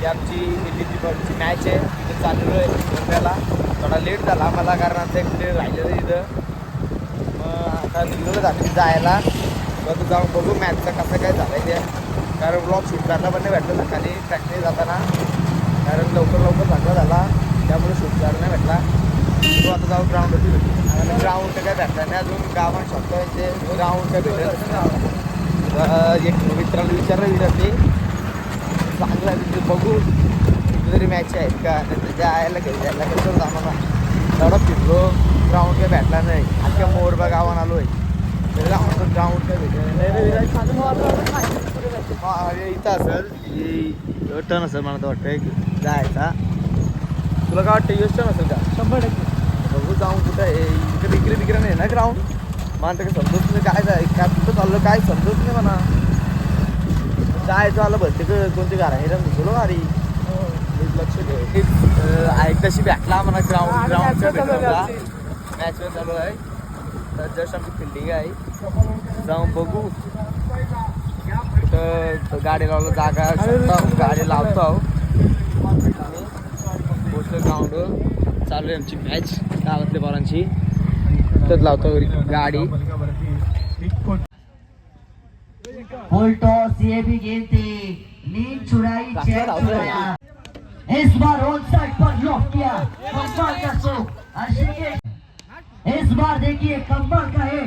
ही आमची दिल्लीची बॉलची मॅच आहे म्हणजे तिथे चाललेलो आहे मुंबईला. थोडा लेट झाला मला कारण आता कुठे राहिलेलं इथं. मग आता निघलो आम्ही जायला. बघू जाऊन बघू मॅचचं कसं काय झालं ते. कारण ब्लॉग शूट करायला पण नाही भेटलं सकाळी ट्रॅक्टरी जाताना. कारण लवकर लवकर चांगला झाला त्यामुळे शूट करायला नाही भेटला. तो आता जाऊ ग्राउंडवरती भेटू. ग्राउंड तर काय भेटला नाही अजून गावात शकतो ते ग्राउंड काय भेटलं एक मित्राला विचारलं विचारते चांगला तिथे बघू. तिथे तरी मॅच आहेत का? नाही जायला घरी जायला कसं आम्हाला. तेवढा फिरलो. ग्राउंड काय भेटला नाही. अख्ख्या मोरबा गावात आलो आहे तरी आम्हाला ग्राउंड काय भेटलं इथं असेल. टर्न असेल मला तर वाटतं जायचा. तुला काय वाटतं युएस टर्न असेल का? शंभर टक्के. बघू जाऊन कुठं आहे. इकडे इकडे तिकडे नाही ना ग्राउंड मला तर समजत नाही काय जाय काय कुठं चाललं काय समजत नाही म्हणा. जायचं आलं भरते का कोणती गारा हे रंग घुसलो गाडी लक्ष ठेव. एकदाशी भेटला म्हणा ग्राउंड ग्राउंडच्या आहे भेटला. मॅच चालू आहे. तर जस्ट आमची फिल्डिंग आहे. जाऊन बघू. कुठं गाडी लावलं जागा गाडी लावतो आहो. आणि पोचलो ग्राउंडवर चालू आहे आमची मॅच गावातल्या पोरांची. तर लावतो गाडी. फुल टॉस ये भी गेंद थी नींद छुड़ाई। छुड़ाया इस बार ऑन साइड पर लॉक किया. कमाल का सो इस बार देखिए कमाल का है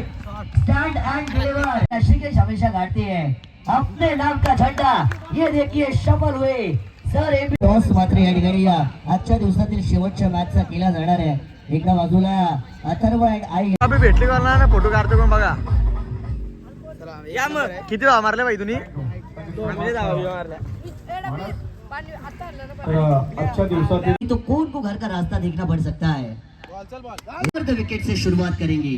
स्टैंड एंड डिलीवर हमेशा गाती है. अपने नाम का झंडा. ये देखिए सफल हुए. सर टॉस मात्र या ठिकाणी या. आजच्या दिवसातील शेवटच्या मॅचचा केला जाणार आहे. एका बाजूला. अथर्व आई. अभि भेटली का ना? फ़ोटो काढतो कोण बघा. या मग. किती धावा मारले बाई तुम्ही? आजच्या दिवसातील तो कौन को घर का रास्ता देखना पड़ सकता है? तो विकेट से शुरुआत करेंगे।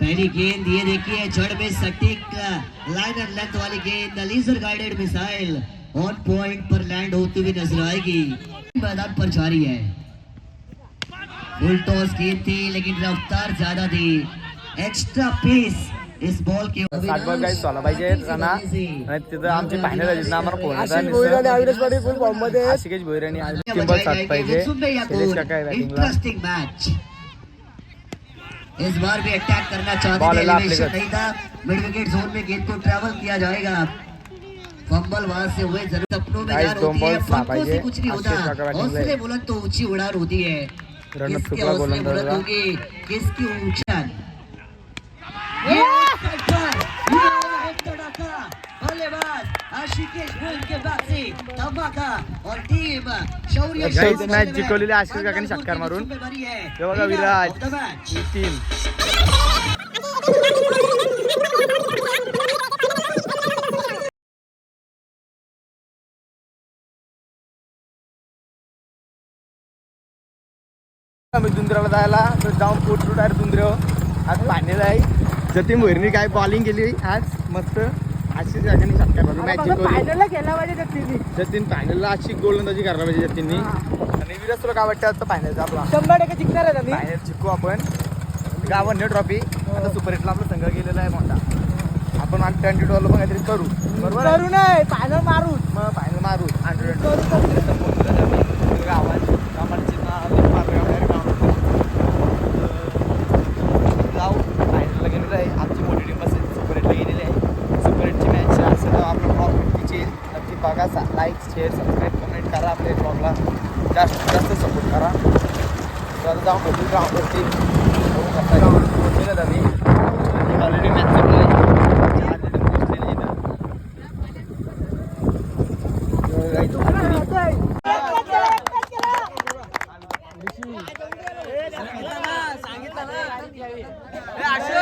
पहली गेंद ये देखिए जड़ में सटीक लाइन एंड लेंथ वाली गेंद laser guided missile on point per land होती हुई नज़र आएगी। मैदान पर जारी है। फुल टॉस गेंद थी लेकिन रफ्तार ज्यादा थी। एक्स्ट्रा पेस इस बॉल के सातबाग गाईच झाला पाहिजे राणा. आणि तिथं आमची फायनल झाली ना आम्हाला फोन आशिष भोईर आणि अविनाश पाटील full form मध्ये आहेत. आशिकेश भोईर आणि टिंबल साथ पाहिजे. शैलेश काका आहे बॅटिंगला इंटरेस्टिंग मैच इस बार भी अटैक करना चाहते Ball थे है लाभ एलिवेशन लेकर। नहीं था। मिड विकेट जोन में गेंद को ट्रैवल किया जाएगा। फंबल वहां से हुए जरूर सपनों में Guys, जान दोन होती है। balls साफ पंखों से पाहिजे. कुछ नहीं होता। हौसले. बुलंद तो ऊंची उड़ान होती है। का. होंगे किसकी ऊंचान ये! पर, ये एक तड़ाका। बल्लेबाज आशिकेश भोईर के बाद से धमाका और टीम शौर्य Guys, शौर्य match में जिंकवलेली आशिष काकांनी षटकार मारून. है। बघा विराज. of आम्ही दुंदराला जायला. तर जाऊन पोचलो डायरेक्ट दुंदऱ्यावर आज फायनल आहे. जतीन भोईरनी काय बॉलिंग केली? आज मस्त आशिष काकांनी षटकार मारून मॅच जिंकवली फायनलला गेला पाहिजे त्या जतीन फायनलला अशी गोलंदाजी करायला पाहिजे जतीननी. आणि विराज तुला काय वाटतं आता फायनलचा आपला? शंभर टक्के जिंकणार आहे त्यांनी फायनल जिंकू आपण. गावांनी ट्रॉफी आता सुपर हिटला आपला संघ गेलेला आहे मोठा. आपण ट्वेंटी टूला पण काहीतरी करू. बरोबर आहे? करू नये फायनल मारू मग फायनल मारू. करू करू गावात गावाची जाऊ फायनलला गेलेलं आहे आमची मोठी टीम असेल सुपर हिटला गेलेली आहे सुपर हिटची मॅच असेल तेव्हा आपला ब्लॉग नक्कीची नक्की बघा लाईक शेअर सबस्क्राईब कमेंट करा आपल्या ब्लॉगला जास्तीत जास्त सपोर्ट करा. तर आता जाऊन बघू ग्राउंडवरती बघू कसा पोहोचलेलं आम्ही ऑलरेडी मॅच संपली आहे. पोहोचलेली इथं. तर guys, already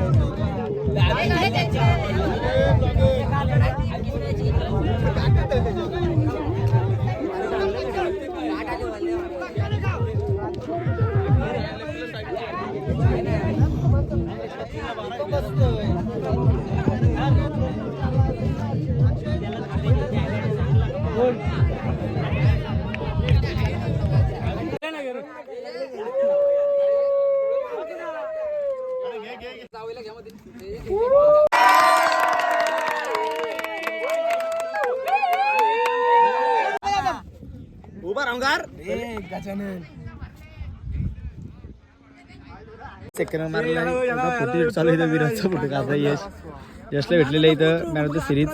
उभा राहून सेकंड मारला फोटो चालू इथं फोटो यश यशला भेटलेलं इथं. Man of the series